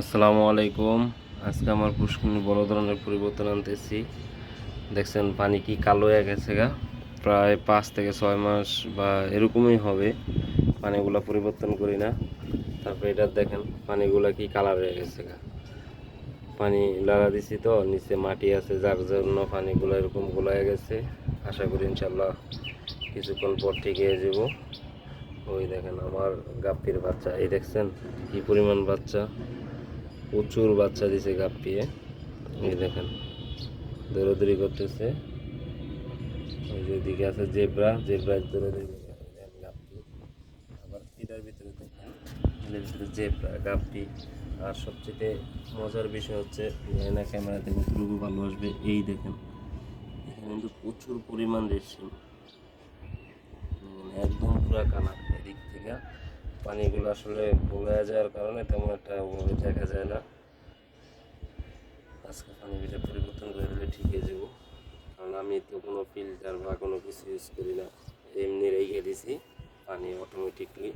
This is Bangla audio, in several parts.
আসসালামু আলাইকুম। আজকে আমার পুষ্করণী বড় ধরনের পরিবর্তন আনতেছি। দেখছেন, পানি কি কালো হয়ে গেছে গা? প্রায় পাঁচ থেকে ছয় মাস বা এরকমই হবে। পানিগুলা পরিবর্তন করি না। তারপরে এটা দেখেন, পানিগুলা কি কালার হয়ে গেছে গা? পানি লাড়া দিছি তো, নিচে মাটি আছে, যার জন্য পানিগুলো এরকম গোলায় গেছে। আশা করি ইনশাল্লাহ কিছুক্ষণ পর ঠিক হয়ে যাব। ওই দেখেন, আমার গাপ্পির বাচ্চা, এই দেখছেন কি পরিমাণ বাচ্চা? প্রচুর বাচ্চা দিছে গাপ্পিয়ে এই দেখেন, দৌড়াদৌড়ি করতেছে। ওই যে দিকে আছে জেব্রা জেব্রা দৌড়াদৌড়ি গাপ্পি আবার এটার ভিতরে দেখেন জেব্রা গাপ্পি আর সবচেয়ে মজার বিষয় হচ্ছে না ক্যামেরাতে কতটুকু ভালো আসবে। এই দেখেন, এখানে কিন্তু প্রচুর পরিমাণ রেশমি। একদম পুরা কানা এদিক থেকে পানিগুলো আসলে বলে যাওয়ার কারণে তেমন একটা ওভাবে দেখা যায় না। আজকে পানিগুলো পরিবর্তন করে দিলে ঠিক হয়ে যাব। কারণ আমি তো কোনো ফিল্টার বা কোনো কিছু ইউজ করি না। এমনি রেখে দিছি পানি অটোমেটিকলি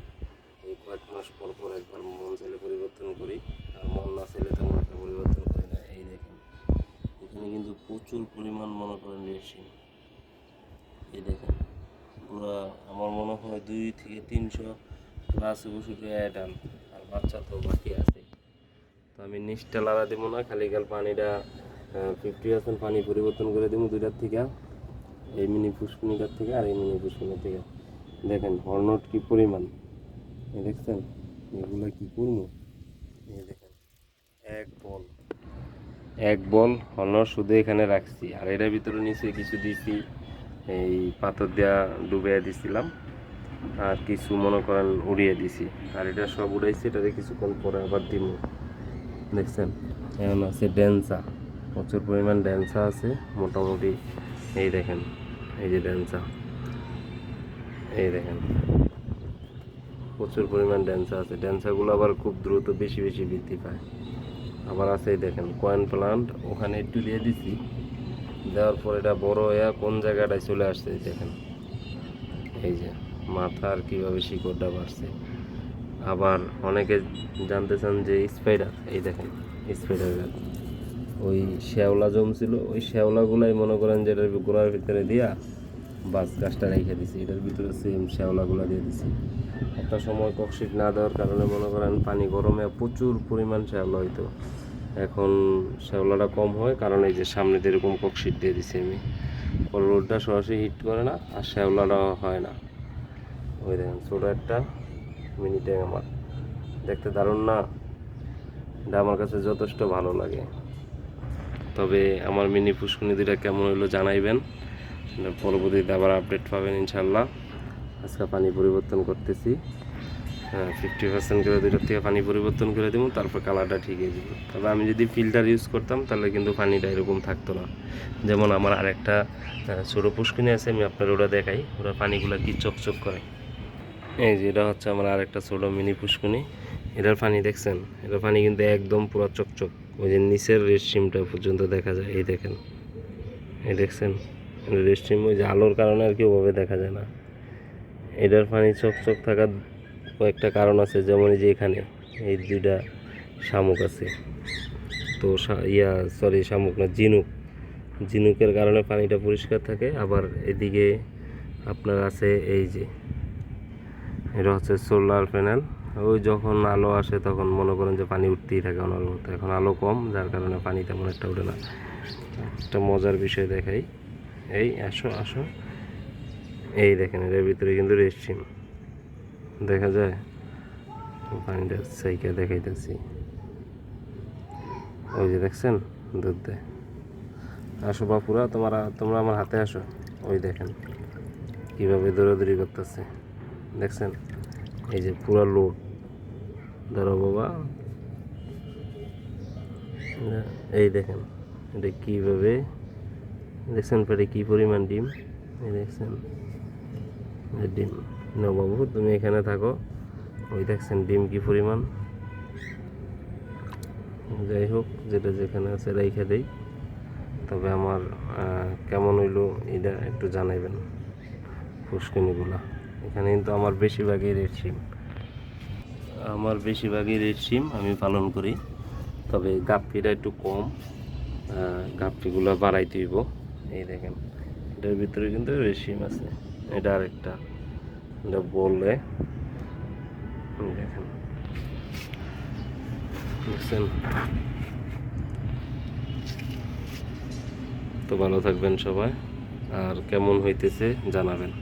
এই কয়েক মাস পর পর একবার মন চাইলে পরিবর্তন করি, আর মন না চাইলে তেমন একটা পরিবর্তন করি না। এই দেখেন, এখানে কিন্তু প্রচুর পরিমাণ মনে করেন রেশিন এই দেখেন, পুরো, আমার মনে হয় দুই থেকে তিনশো প্লাস বসুকে অ্যাডাল আর বাচ্চা তো বাকি আছে। তো আমি নিচটা লাড়া দেবো না, খালি কাল পানিটা ফিফটি পার্সেন্ট পানি পরিবর্তন করে দেবো দুইটার থেকে, এই মিনি পুষ্পনিকার থেকে আর এই মিনি পুষ্পনিকার থেকে। দেখেন হর্নট কি পরিমাণ? দেখছেন? এগুলো কি করব? দেখেন, এক বল। এক বল হর্নট শুধু এখানে রাখছি, আর এটার ভিতরে নিচে কিছু দিছি, এই পাথর দেওয়া ডুবে দিছিলাম। আর কিছু মনে করেন উড়িয়ে দিছি। আর এটা সব উড়াইছি, এটাতে কিছুক্ষণ পরে আবার দিব দেখছেন? এখন আছে ড্যান্সা। প্রচুর পরিমাণ ড্যান্সা আছে, মোটামুটি এই দেখেন, এই যে ড্যান্সা। এই দেখেন। প্রচুর পরিমাণ ড্যান্সা আছে। ড্যান্সাগুলো আবার খুব দ্রুত বেশি বেশি বৃদ্ধি পায়। আবার আছে দেখেন কয়েন প্লান্ট ওখানে একটু দিয়ে দিছি। দেওয়ার পর এটা বড় হয়ে কোন জায়গাটায় চলে আসছে দেখেন। এই যে। মাথার কীভাবে শিকড়টা বাড়ছে। আবার অনেকে জানতে চান যে স্পাইডার এই দেখেন স্পাইডার গাছ ওই শ্যাওলা জমছিল, ওই শ্যাওলাগুলাই মনে করেন যে এটার গোড়ার ভিতরে দিয়া বাস গাছটা রেখে দিছি, এটার ভিতরে সেম শ্যাওলাগুলা দিয়ে দিছি। একটা সময় ককশিট না দেওয়ার কারণে মনে করেন পানি গরমে প্রচুর পরিমাণ শ্যাওলা হইতো। এখন শ্যাওলাটা কম হয়, কারণ এই যে সামনে দিয়ে এরকম ককশিট দিয়ে দিছি আমি। রোডটা সরাসরি হিট করে না, আর শ্যাওলাটাও হয় না। ওই দেখেন, ছোটো একটা মিনি ট্যাঙ্ক আমার। দেখতে দারুণ না? এটা আমার কাছে যথেষ্ট ভালো লাগে। তবে আমার মিনি পুষ্কনি দুটা কেমন হলো জানাইবেন। পরবর্তীতে আবার আপডেট পাবেন ইনশাল্লাহ আজকে পানি পরিবর্তন করতেছি। হ্যাঁ ফিফটি পার্সেন্ট করে দুইটার থেকে পানি পরিবর্তন করে দেবো, তারপর কালারটা ঠিক হয়ে যাবে। তবে আমি যদি ফিল্টার ইউজ করতাম, তাহলে কিন্তু পানিটা এরকম থাকতো না। যেমন আমার আরেকটা ছোটো পুষ্কিনি আছে, আমি আপনার ওটা দেখাই। ওরা পানিগুলো কি চকচক করে। এই যে এটা হচ্ছে আমার আরেকটা ছোটো মিনি পুষ্কুনি। এটার পানি দেখছেন? এটার পানি কিন্তু একদম পুরো চকচক। ওই যে নিচের রেস্ট্রিমটা পর্যন্ত দেখা যায়। এই দেখেন। এই দেখছেন? রেস্ট্রিম ওই যে আলোর কারণে আর কি ওভাবে দেখা যায় না। এটার পানি চকচক থাকার কয়েকটা কারণ আছে। যেমন এই যে এখানে এই দুইটা শামুক আছে। তো ইয়া সরি শামুক না, ঝিনুক। ঝিনুকের কারণে পানিটা পরিষ্কার থাকে। আবার এদিকে আপনার আছে এই যে এটা হচ্ছে সোলার প্যানেল। ওই যখন আলো আসে তখন মনে করেন যে পানি উঠতেই থাকে অনবরত। এখন আলো কম, যার কারণে পানি তেমন একটা ওঠে না। একটা মজার বিষয় দেখাই। এই, আসো আসো। এই দেখেন, এর ভিতরে কিন্তু রেস্ট্রিম দেখা যায়? পানিটা সাইকে দেখাইতেছি। ওই যে দেখছেন? দুধ দেয় আসো বাপুরা, তোমরা তোমরা আমার হাতে আসো। ওই দেখেন, কীভাবে দৌড়াদৌড়ি করতেছে। দেখছেন? এই যে পুরো লোড ধরো বাবা। এই দেখেন, এটা কীভাবে? দেখছেন পেটে কী পরিমাণ ডিম? এই দেখছেন ডিম। না বাবু, তুমি এখানে থাকো। ওই দেখছেন ডিম কি পরিমাণ? যাই হোক, যেটা যেখানে আছে রেখে দেই। তবে আমার কেমন হইল, এটা একটু জানাইবেন। পুষ্কিনিগুলা এখানে কিন্তু আমার বেশিরভাগই রেড সিম আমার বেশিরভাগই রেড সিম আমি পালন করি, তবে গাপ্পিটা একটু কম গাপ্পিগুলো বাড়াইতে হইব এই দেখেন, এটার ভিতরে কিন্তু রেশিম আছে। এটা আরেকটা, এটা বললে দেখেন। বুঝছেন তো ভালো থাকবেন সবাই, আর কেমন হইতেছে জানাবেন।